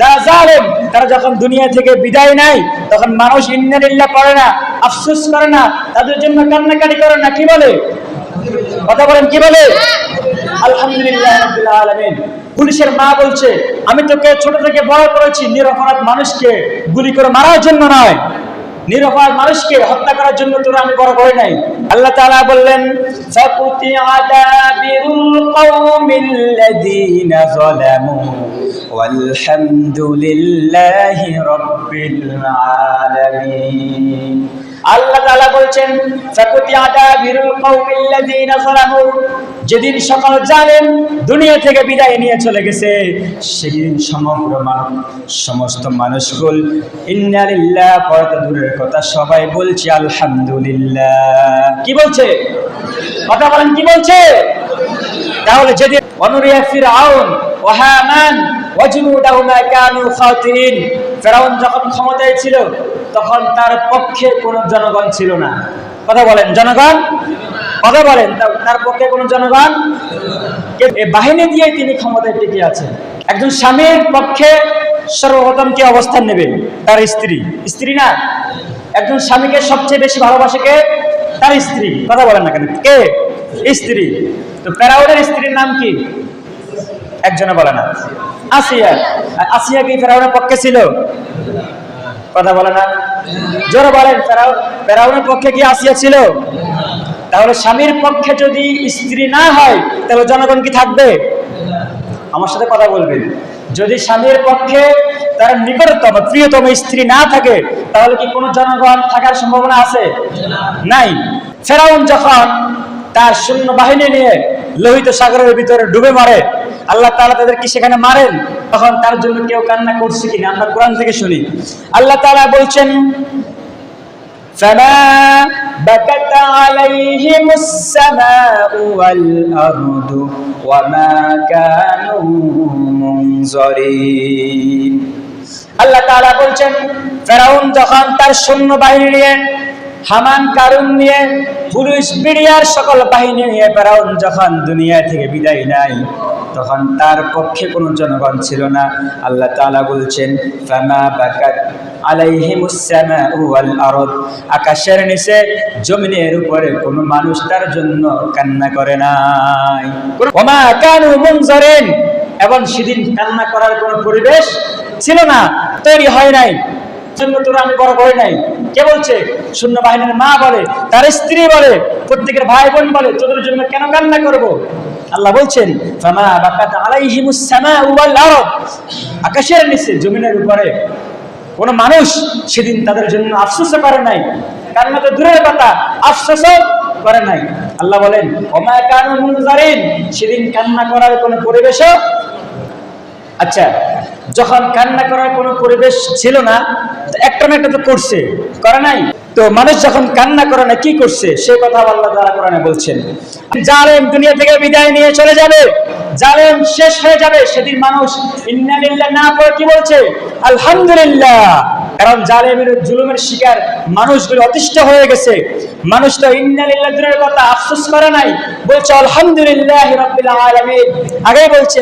যারা জালেম, তারা যখন দুনিয়া থেকে বিদায় নেয়, তখন মানুষ ইন্নালিল্লাহ করে না, আফসুস করে না, তাদের জন্য কান্নাকাটি করে না, কি বলে? কথা বলেন, কি বলে? আলহামদুলিল্লাহ পুলিশের মা বলছে, আমি তোকে ছোট থেকে বড় করেছি, নিরপরাধ মানুষকে গুলি করে মারার জন্য নয়। নিরপরাধ মানুষকে হত্যা করার জন্য তোরা আমি বড় করে নাই। আল্লাহ তাআলা বললেন ফাকুতি আদাবিরুল কওমিল্লাযীনা যালামু ওয়ালহামদুলিল্লাহি রাব্বিল আলামিন। আল্লাহ তাআলা বলছেন যেদিন সকল জালেম দুনিয়া থেকে বিদায় নিয়ে চলে গেছে, সেদিন সমগ্র মানব, সমস্ত মানুষগুল ইন্নালিল্লাহ পড়তে দূরের কথা সবাই বলছে, আলহামদুলিল্লাহ। কি বলছে? কথা বলেন, কি বলছে? তাহলে যেদিন অনুরিয়া ফিরআউন ও ফেরাউন যখন ক্ষমতায় ছিল, তখন তার পক্ষে কোনো জনগণ ছিল না। কথা বলেন, জনগণ? কথা বলেন, তার পক্ষে কোনো জনগণ? বাহিনী দিয়ে তিনি ক্ষমতায় টিকে আছেন। একজন স্বামীর পক্ষে সর্বপ্রথম কে অবস্থান নেবে? তার স্ত্রী। স্ত্রী না? একজন স্বামীকে সবচেয়ে বেশি ভালোবাসে কে? তার স্ত্রী। কথা বলেন না কেন? কে? স্ত্রী। তো ফেরাউনের স্ত্রীর নাম কি? একজনে বলে না। আসিয়া। আসিয়া কি ফেরাউনের পক্ষে ছিল? কথা বলে না। জোরে বলেন ফেরাউনের পক্ষে কি আসিয়া ছিল? তাহলে স্বামীর পক্ষে যদি স্ত্রী না হয়, তাহলে জনগণ কি থাকবে? আমার সাথে কথা বলবেন। যদি স্বামীর পক্ষে তার নিকটতম, প্রিয়তম স্ত্রী না থাকে, তাহলে কি কোনো জনগণ থাকার সম্ভাবনা আছে? নাই। ফেরাউন যখন তার সৈন্য বাহিনী নিয়ে লোহিত সাগরের ভিতরে ডুবে মারে আল্লাহ তাআলা তাদের কি সেখানে মারেন তখন তার জন্য কেউ কান্না করছে কিনা আমরা কোরআন থেকে শুনি আল্লাহ তাআলা বলছেন فما بكت عليهم السماء والأرض وما كانوا منظرين আল্লাহ তাআলা বলছেন ফেরাউন যখন তার সৈন্য বাহিনী নিয়ে হামান কারুন নিয়ে পুলিশ মিডিয়ার সকল বাহিনী নিয়ে ফেরাউন যখন দুনিয়া থেকে বিদায় নেয়, তখন তার পক্ষে কোনো জনগণ ছিল না। আল্লাহ তাআলা বলছেন, ফামা বাকাত আকাশের নিচে জমিনের উপরে কোনো মানুষ তার জন্য কান্না করে নাই। ওমা কানু মুনজারিন। এবং সেদিন কান্না করার কোনো পরিবেশ ছিল না। তৈরি হয় নাই। জন্য তোরা আমি বড় করে নাই। কে বলছে? শূন্য বাহিনীর মা বলে, তার স্ত্রী বলে, প্রত্যেকের ভাই বোন বলে, তোদের জন্য কেন কান্না করব? আল্লাহ বলছেন আকাশের নিচে, জমিনের উপরে। কোন মানুষ সেদিন তাদের জন্য আফসোস করে নাই কারণ তো দূরের কথা আফসোস করে নাই। আল্লাহ বলেন, ওমা কানু সেদিন কান্না করার কোনো পরিবেশও আচ্ছা যখন কান্না করার কোনো পরিবেশ ছিল না একটা না একটা তো করছে। করে নাই? তো মানুষ যখন কান্না করে না, কি করছে? সে কথা আল্লাহ তারা কোরআনে বলছেন। জালেম দুনিয়া থেকে বিদায় নিয়ে চলে যাবে। জালেম শেষ হয়ে যাবে। সেদিন মানুষ ইন্নালিল্লাহ না পড়ে কি বলছে? আলহামদুলিল্লাহ। কারণ জালেমের জুলুমের শিকার মানুষগুলো অতিষ্ঠ হয়ে গেছে। মানুষ তো ইন্না লিল্লাহ কথা আফসোস করে নাই। বলছে, আলহামদুলিল্লাহ আগে বলছে